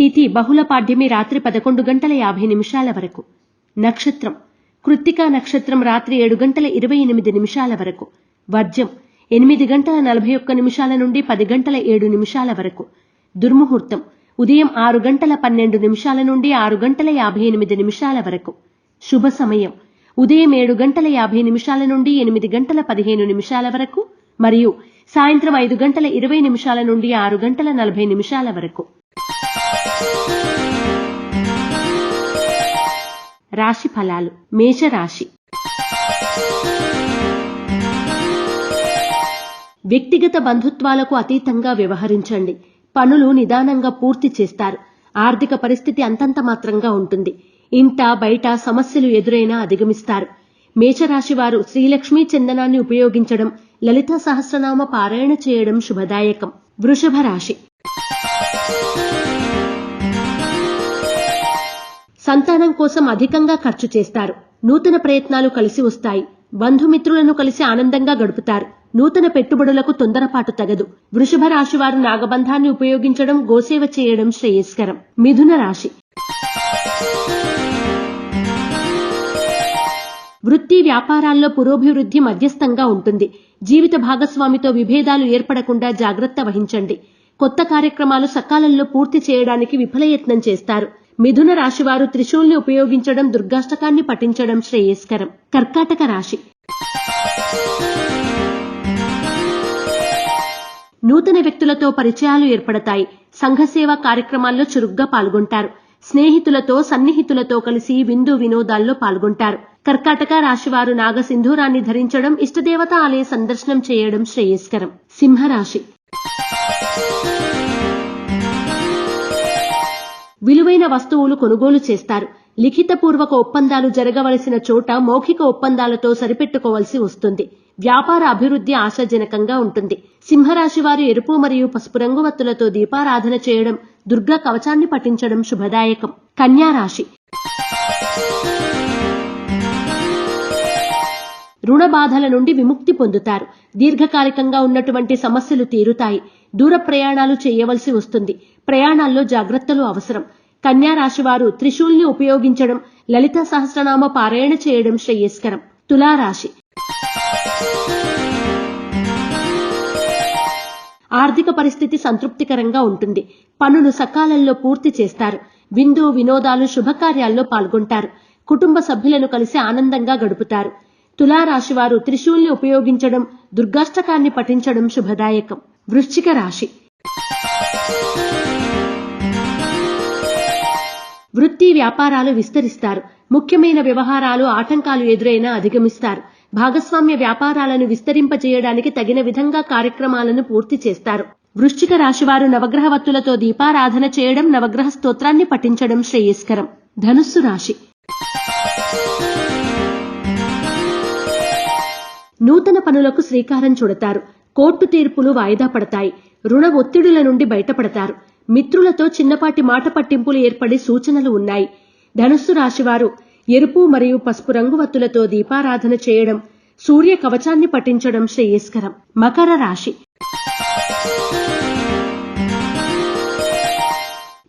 తిథి బహుళ పాడ్యమి రాత్రి పదకొండు గంటల యాభై నిమిషాల వరకు. నక్షత్రం. కృత్తికా నక్షత్రం రాత్రి ఏడు గంటల ఇరవై ఎనిమిది నిమిషాల వరకు. వర్జం. ఎనిమిది గంటల నలభై ఒక్క నిమిషాల నుండి పది గంటల ఏడు నిమిషాల వరకు. దుర్ముహూర్తం. ఉదయం ఆరు గంటల పన్నెండు నిమిషాల నుండి ఆరు గంటల యాభై ఎనిమిది నిమిషాల వరకు. శుభ సమయం. ఉదయం ఏడు గంటల యాభై నిమిషాల నుండి ఎనిమిది గంటల పదిహేను నిమిషాల వరకు మరియు సాయంత్రం ఐదు గంటల ఇరవై నిమిషాల నుండి ఆరు గంటల నలభై నిమిషాల వరకు. రాశి ఫలాలు? మేషరాశి వ్యక్తిగత బంధుత్వాలకు అతీతంగా వ్యవహరించండి. పనులు నిదానంగా పూర్తి చేస్తారు. ఆర్థిక పరిస్థితి అంతంత మాత్రంగా ఉంటుంది. ఇంట బయట సమస్యలు ఎదురైనా అధిగమిస్తారు. మేషరాశి వారు శ్రీలక్ష్మీ చందనాన్ని ఉపయోగించడం లలిత సహస్రనామ పారాయణ చేయడం శుభదాయకం. వృషభ రాశి. సంతానం కోసం అధికంగా ఖర్చు చేస్తారు. నూతన ప్రయత్నాలు కలిసి వస్తాయి. బంధుమిత్రులను కలిసి ఆనందంగా గడుపుతారు. నూతన పెట్టుబడులకు తొందరపాటు తగదు. వృషభ రాశి వారు నాగబంధాన్ని ఉపయోగించడం గోసేవ చేయడం శ్రేయస్కరం. మిథున రాశి. వృత్తి వ్యాపారాల్లో పురోభివృద్ధి మధ్యస్థంగా ఉంటుంది. జీవిత భాగస్వామితో విభేదాలు ఏర్పడకుండా జాగ్రత్త వహించండి. కొత్త కార్యక్రమాలు సకాలంలో పూర్తి చేయడానికి విఫలయత్నం చేస్తారు. మిథున రాశివారు త్రిశూల్ని ఉపయోగించడం దుర్గాష్టకాన్ని పఠించడం శ్రేయస్కరం. కర్కాటక రాశి. నూతన వ్యక్తులతో పరిచయాలు ఏర్పడతాయి. సంఘసేవ కార్యక్రమాల్లో చురుగ్గా పాల్గొంటారు. స్నేహితులతో సన్నిహితులతో కలిసి విందు వినోదాల్లో పాల్గొంటారు. కర్కాటక రాశివారు నాగసింధూరాన్ని ధరించడం ఇష్టదేవత ఆలయ సందర్శనం చేయడం శ్రేయస్కరం. సింహరాశి. విలువైన వస్తువులు కొనుగోలు చేస్తారు. లిఖితపూర్వక ఒప్పందాలు జరగవలసిన చోట మౌఖిక ఒప్పందాలతో సరిపెట్టుకోవలసి వస్తుంది. వ్యాపార అభివృద్ధి ఆశాజనకంగా ఉంటుంది. సింహరాశి వారు ఎరుపు మరియు పసుపు రంగు వత్తులతో దీపారాధన చేయడం దుర్గా కవచాన్ని పఠించడం శుభదాయకం. కన్యా రాశి. రుణ బాధల నుండి విముక్తి పొందుతారు. దీర్ఘకాలికంగా ఉన్నటువంటి సమస్యలు తీరుతాయి. దూర ప్రయాణాలు చేయవలసి వస్తుంది. ప్రయాణాల్లో జాగ్రత్తలు అవసరం. కన్యా రాశివారు త్రిశూల్ని ఉపయోగించడం లలిత సహస్రనామ పారాయణ చేయడం శ్రేయస్కరం. తులారాశి. ఆర్థిక పరిస్థితి సంతృప్తికరంగా ఉంటుంది. పనులు సకాలంలో పూర్తి చేస్తారు. విందు వినోదాలు శుభకార్యాల్లో పాల్గొంటారు. కుటుంబ సభ్యులను కలిసి ఆనందంగా గడుపుతారు. తులారాశివారు త్రిశూల్ని ఉపయోగించడం దుర్గాష్టకాన్ని పఠించడం శుభదాయకం. వృశ్చిక రాశి. వృత్తి వ్యాపారాలు విస్తరిస్తారు. ముఖ్యమైన వ్యవహారాలు ఆటంకాలు ఎదురైనా అధిగమిస్తారు. భాగస్వామ్య వ్యాపారాలను విస్తరింపజేయడానికి తగిన విధంగా కార్యక్రమాలను పూర్తి చేస్తారు. వృశ్చిక రాశివారు నవగ్రహవత్తులతో దీపారాధన చేయడం నవగ్రహ స్తోత్రాన్ని పఠించడం శ్రేయస్కరం. ధనుస్సు రాశి. నూతన పనులకు శ్రీకారం చుడతారు. కోర్టు తీర్పులు వాయిదా పడతాయి. రుణ ఒత్తిడుల నుండి బయటపడతారు. మిత్రులతో చిన్నపాటి మాట పట్టింపులు ఏర్పడి సూచనలు ఉన్నాయి. ధనుస్సు రాశివారు ఎరుపు మరియు పసుపు రంగు వత్తులతో దీపారాధన చేయడం సూర్య కవచాన్ని పఠించడం శ్రేయస్కరం. మకర రాశి.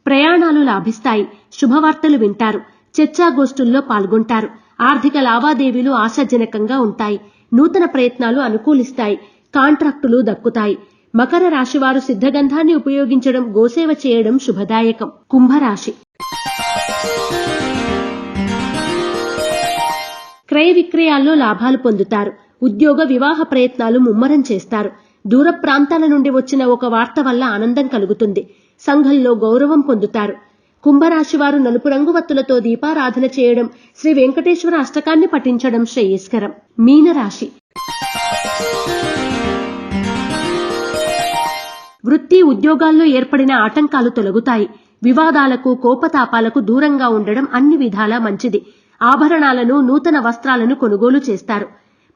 ప్రయాణాలు లాభిస్తాయి. శుభవార్తలు వింటారు. చర్చాగోష్ఠుల్లో పాల్గొంటారు. ఆర్థిక లావాదేవీలు ఆశాజనకంగా ఉంటాయి. నూతన ప్రయత్నాలు అనుకూలిస్తాయి. కాంట్రాక్టులు దక్కుతాయి. మకర రాశివారు సిద్ధగంధాన్ని ఉపయోగించడం గోసేవ చేయడం శుభదాయకం. కుంభరాశి. క్రయ విక్రయాల్లో లాభాలు పొందుతారు. ఉద్యోగ వివాహ ప్రయత్నాలు ముమ్మరం చేస్తారు. దూర ప్రాంతాల నుండి వచ్చిన ఒక వార్త వల్ల ఆనందం కలుగుతుంది. సంఘంలో గౌరవం పొందుతారు. కుంభరాశి వారు నలుపు రంగు వత్తులతో దీపారాధన చేయడం శ్రీ వెంకటేశ్వర అష్టకాన్ని పఠించడం శ్రేయస్కరం. మీనరాశి. వృత్తి ఉద్యోగాల్లో ఏర్పడిన ఆటంకాలు తొలగుతాయి. వివాదాలకు కోపతాపాలకు దూరంగా ఉండడం అన్ని విధాలా మంచిది. ఆభరణాలను నూతన వస్త్రాలను కొనుగోలు చేస్తారు.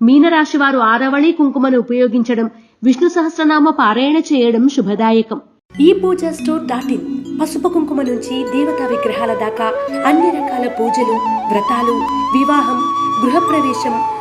మీనరాశి వారు ఆరవళి కుంకుమను ఉపయోగించడం విష్ణు సహస్రనామ పారాయణ చేయడం శుభదాయకం. ఈ పూజ స్టోర్ డాట్ ఇన్ పసుపు కుంకుమ నుంచి దేవతా విగ్రహాల దాకా అన్ని రకాల పూజలు వ్రతాలు వివాహం గృహప్రవేశం